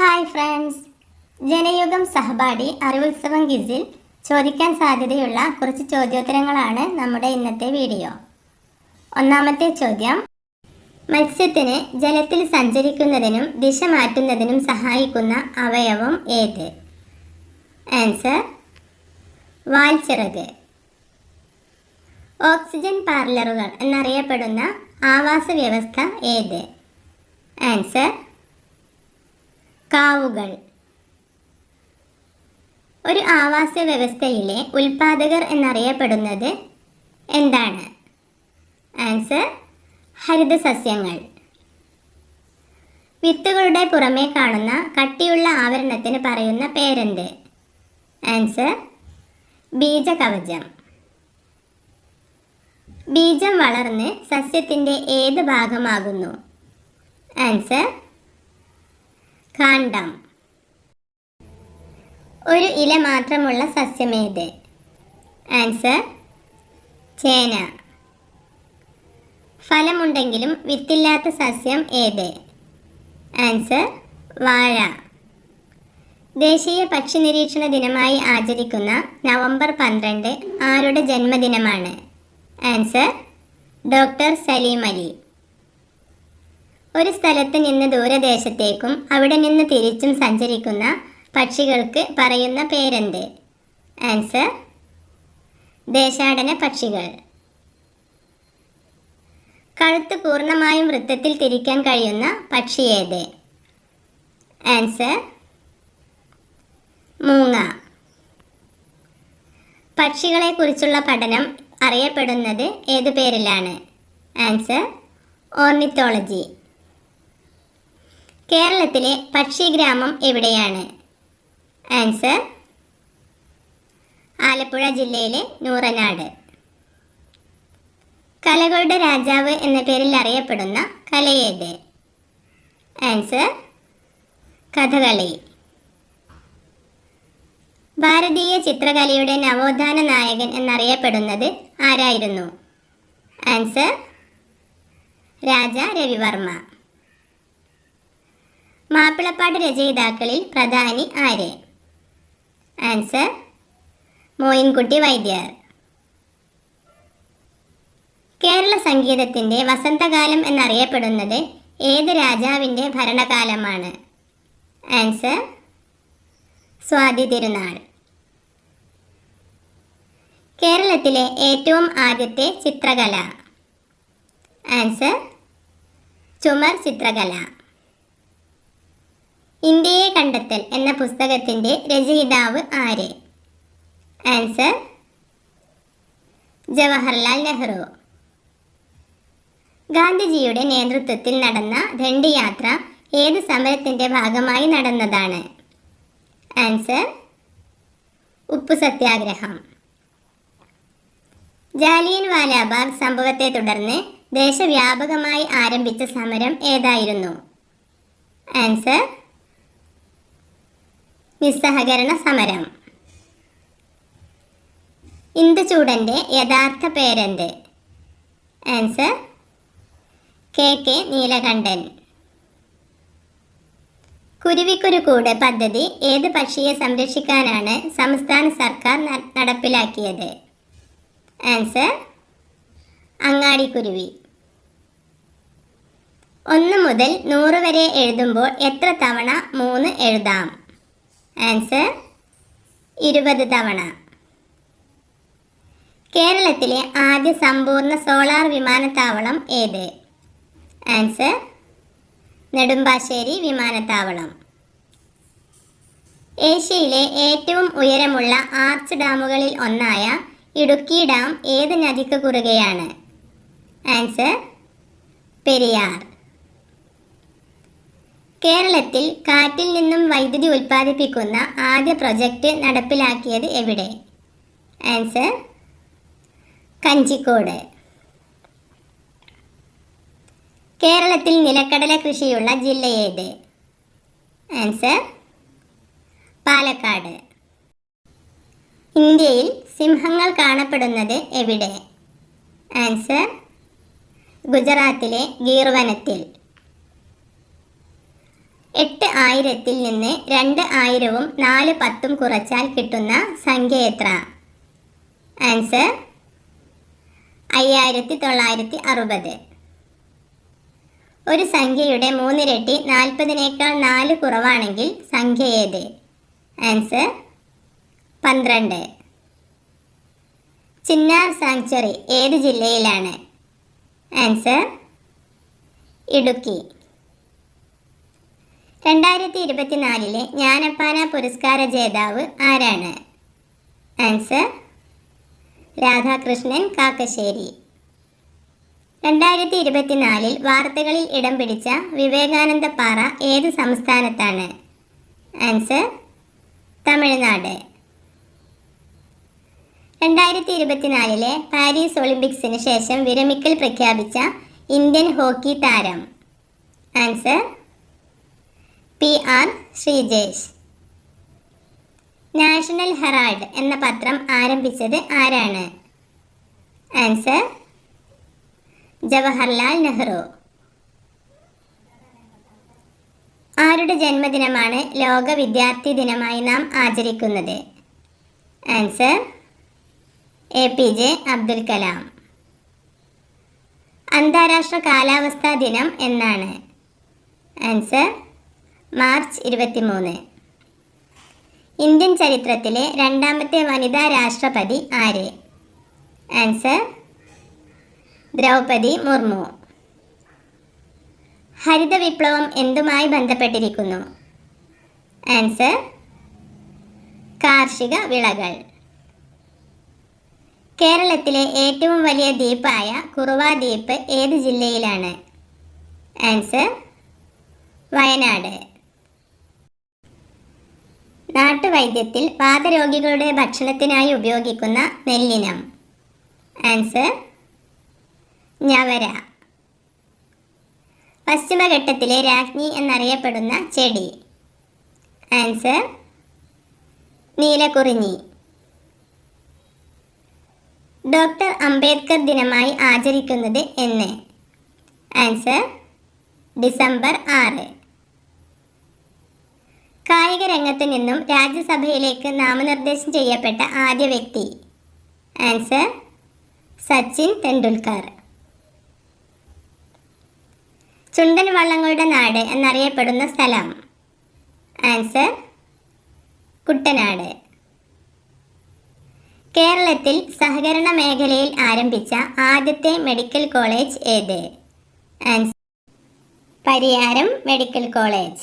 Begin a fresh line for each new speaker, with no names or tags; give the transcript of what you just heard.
Hi friends. Janayugom സഹപാഠി അറിവുത്സവം ഗിസിൽ ചോദിക്കാൻ സാധ്യതയുള്ള കുറച്ച് ചോദ്യോത്തരങ്ങളാണ് നമ്മുടെ ഇന്നത്തെ വീഡിയോ. ഒന്നാമത്തെ ചോദ്യം. മത്സ്യത്തിന് ജലത്തിൽ സഞ്ചരിക്കുന്നതിനും ദിശ മാറ്റുന്നതിനും സഹായിക്കുന്ന അവയവം ഏത്? ആൻസർ വാൽച്ചിറക്. ഓക്സിജൻ പാർലറുകൾ എന്നറിയപ്പെടുന്ന ആവാസ വ്യവസ്ഥ ഏത്? ആൻസർ കാവുകൾ. ഒരു ആവാസ വ്യവസ്ഥയിലെ ഉൽപാദകർ എന്നറിയപ്പെടുന്നത് എന്താണ്? ആൻസർ ഹരിതസസ്യങ്ങൾ. വിത്തുകളുടെ പുറമേ കാണുന്ന കട്ടിയുള്ള ആവരണത്തിന് പറയുന്ന പേരെന്ത്? ആൻസർ ബീജകവചം. ബീജം വളർന്ന് സസ്യത്തിന്റെ ഏത് ഭാഗമാകുന്നു? ആൻസർ കാണ്ഡം. ഒരു ഇല മാത്രമുള്ള സസ്യമേത്? ആൻസർ ചേന. ഫലമുണ്ടെങ്കിലും വിത്തില്ലാത്ത സസ്യം ഏത്? ആൻസർ വാഴ. ദേശീയ പക്ഷി നിരീക്ഷണ ദിനമായി ആചരിക്കുന്ന നവംബർ പന്ത്രണ്ട് ആരുടെ ജന്മദിനമാണ്? Answer doctor Salim Ali. ഒരു സ്ഥലത്ത് നിന്ന് ദൂരദേശത്തേക്കും അവിടെ നിന്ന് തിരിച്ചും സഞ്ചരിക്കുന്ന പക്ഷികൾക്ക് പറയുന്ന പേരെന്ത്? ആൻസർ ദേശാടന പക്ഷികൾ. കഴുത്ത് പൂർണമായും വൃത്തത്തിൽ തിരിക്കാൻ കഴിയുന്ന പക്ഷി ഏത്? ആൻസർ മൂങ്ങ. പക്ഷികളെക്കുറിച്ചുള്ള പഠനം അറിയപ്പെടുന്നത് ഏതു പേരിലാണ്? ആൻസർ ഓർണിത്തോളജി കേരളത്തിലെ പക്ഷിഗ്രാമം എവിടെയാണ്? ആൻസർ ആലപ്പുഴ ജില്ലയിലെ നൂറനാട്. കലകളുടെ രാജാവ് എന്ന പേരിൽ അറിയപ്പെടുന്ന കലയേത്? ആൻസർ കഥകളി. ഭാരതീയ ചിത്രകലയുടെ നവോത്ഥാന നായകൻ എന്നറിയപ്പെടുന്നത് ആരായിരുന്നു? ആൻസർ രാജ രവിവർമ്മ. മാപ്പിളപ്പാട്ട് രചയിതാക്കളിൽ പ്രധാനി ആര്? ആൻസർ മോയിൻകുട്ടി വൈദ്യർ. കേരള സംഗീതത്തിന്റെ വസന്തകാലം എന്നറിയപ്പെടുന്നത് ഏത് രാജാവിന്റെ ഭരണകാലമാണ്? ആൻസർ സ്വാതി തിരുനാൾ. കേരളത്തിലെ ഏറ്റവും ആദ്യത്തെ ചിത്രകല. ആൻസർ ചുമർ ചിത്രകല. ഇന്ത്യയെ കണ്ടെത്തൽ എന്ന പുസ്തകത്തിന്റെ രചയിതാവ് ആര്? ആൻസർ ജവഹർലാൽ നെഹ്റു. ഗാന്ധിജിയുടെ നേതൃത്വത്തിൽ നടന്ന ദണ്ഡിയാത്ര ഏത് സമരത്തിന്റെ ഭാഗമായി നടന്നതാണ്? ആൻസർ ഉപ്പു സത്യാഗ്രഹം. ജാലിയൻ വാലാബാഗ് സംഭവത്തെ തുടർന്ന് ദേശവ്യാപകമായി ആരംഭിച്ച സമരം ഏതായിരുന്നു? ആൻസർ നിസ്സഹകരണ സമരം. ഇന്ദുചൂടന്റെ യഥാർത്ഥ പേരെന്ത്? Answer K K Neelakandan. കുരുവിക്കുരുക്കൂട് പദ്ധതി ഏത് പക്ഷിയെ സംരക്ഷിക്കാനാണ് സംസ്ഥാന സർക്കാർ നടപ്പിലാക്കിയത്? ആൻസർ അങ്ങാടിക്കുരുവി. ഒന്ന് മുതൽ നൂറ് വരെ എഴുതുമ്പോൾ എത്ര തവണ മൂന്ന് എഴുതാം? ആൻസർ ഇരുപത് തവണ. കേരളത്തിലെ ആദ്യ സമ്പൂർണ സോളാർ വിമാനത്താവളം ഏത്? ആൻസർ നെടുമ്പാശ്ശേരി വിമാനത്താവളം. ഏഷ്യയിലെ ഏറ്റവും ഉയരമുള്ള ആർച്ച് ഡാമുകളിൽ ഒന്നായ ഇടുക്കി ഡാം ഏത് നദിക്ക് കുറുകയാണ്? ആൻസർ പെരിയാർ. കേരളത്തിൽ കാറ്റിൽ നിന്നും വൈദ്യുതി ഉൽപ്പാദിപ്പിക്കുന്ന ആദ്യ പ്രൊജക്റ്റ് നടപ്പിലാക്കിയത് എവിടെ? ആൻസർ കഞ്ചിക്കോട്. കേരളത്തിൽ നിലക്കടല കൃഷിയുള്ള ജില്ല ഏത്? ആൻസർ പാലക്കാട്. ഇന്ത്യയിൽ സിംഹങ്ങൾ കാണപ്പെടുന്നത് എവിടെ? ആൻസർ ഗുജറാത്തിലെ ഗീർ വനത്തിൽ എട്ട് ആയിരത്തിൽ നിന്ന് രണ്ട് ആയിരവും നാല് പത്തും കുറച്ചാൽ കിട്ടുന്ന സംഖ്യ എത്ര? ആൻസർ അയ്യായിരത്തി തൊള്ളായിരത്തി അറുപത് ഒരു സംഖ്യയുടെ മൂന്നിരട്ടി നാൽപ്പതിനേക്കാൾ നാല് കുറവാണെങ്കിൽ സംഖ്യ ഏത്? ആൻസർ പന്ത്രണ്ട്. ചിന്നാർ സാങ്ച്വറി ഏത് ജില്ലയിലാണ്? ആൻസർ ഇടുക്കി. രണ്ടായിരത്തി ഇരുപത്തിനാലിലെ ജ്ഞാനപ്പാന പുരസ്കാര ജേതാവ് ആരാണ്? ആൻസർ രാധാകൃഷ്ണൻ കാക്കശ്ശേരി. രണ്ടായിരത്തി ഇരുപത്തിനാലിൽ വാർത്തകളിൽ ഇടം പിടിച്ച വിവേകാനന്ദ പാറ ഏത് സംസ്ഥാനത്താണ്? ആൻസർ തമിഴ്നാട്. രണ്ടായിരത്തി ഇരുപത്തിനാലിലെ പാരീസ് ഒളിമ്പിക്സിന് ശേഷം വിരമിക്കൽ പ്രഖ്യാപിച്ച ഇന്ത്യൻ ഹോക്കി താരം. Answer P R Sreejesh. National Herald എന്ന പത്രം ആരംഭിച്ചത് ആരാണ്? ആൻസർ ജവഹർലാൽ നെഹ്റു. ആരുടെ ജന്മദിനമാണ് ലോക വിദ്യാർത്ഥി ദിനമായി നാം ആചരിക്കുന്നത്? Answer A P J Abdul Kalam. അന്താരാഷ്ട്ര കാലാവസ്ഥാ ദിനം എന്നാണ്. ആൻസർ മാർച്ച് ഇരുപത്തിമൂന്ന്. ഇന്ത്യൻ ചരിത്രത്തിലെ രണ്ടാമത്തെ വനിതാ രാഷ്ട്രപതി ആര്? ആൻസർ ദ്രൗപദി മുർമു. ഹരിത വിപ്ലവം എന്തുമായി ബന്ധപ്പെട്ടിരിക്കുന്നു? ആൻസർ കാർഷിക വിളകൾ. കേരളത്തിലെ ഏറ്റവും വലിയ ദ്വീപായ കുറുവ ദ്വീപ് ഏത് ജില്ലയിലാണ്? ആൻസർ വയനാട്. നാട്ടുവൈദ്യത്തിൽ വാതരോഗികളുടെ ഭക്ഷണത്തിനായി ഉപയോഗിക്കുന്ന നെല്ലിനം. ആൻസർ ഞവര. പശ്ചിമഘട്ടത്തിലെ രാജ്ഞി എന്നറിയപ്പെടുന്ന ചെടി. ആൻസർ നീലക്കുറിഞ്ഞി. ഡോക്ടർ അംബേദ്കർ ദിനമായി ആചരിക്കുന്നത് എന്ന്. ആൻസർ ഡിസംബർ ആറ്. കായിക രംഗത്ത് നിന്നും രാജ്യസഭയിലേക്ക് നാമനിർദ്ദേശം ചെയ്യപ്പെട്ട ആദ്യ വ്യക്തി. ആൻസർ സച്ചിൻ തെണ്ടുൽക്കർ ചുണ്ടൻ വള്ളങ്ങളുടെ നാട് എന്നറിയപ്പെടുന്ന സ്ഥലം. ആൻസർ കുട്ടനാട്. കേരളത്തിൽ സഹകരണ മേഖലയിൽ ആരംഭിച്ച ആദ്യത്തെ മെഡിക്കൽ കോളേജ് ഏത്? Answer Pariyaram medical college.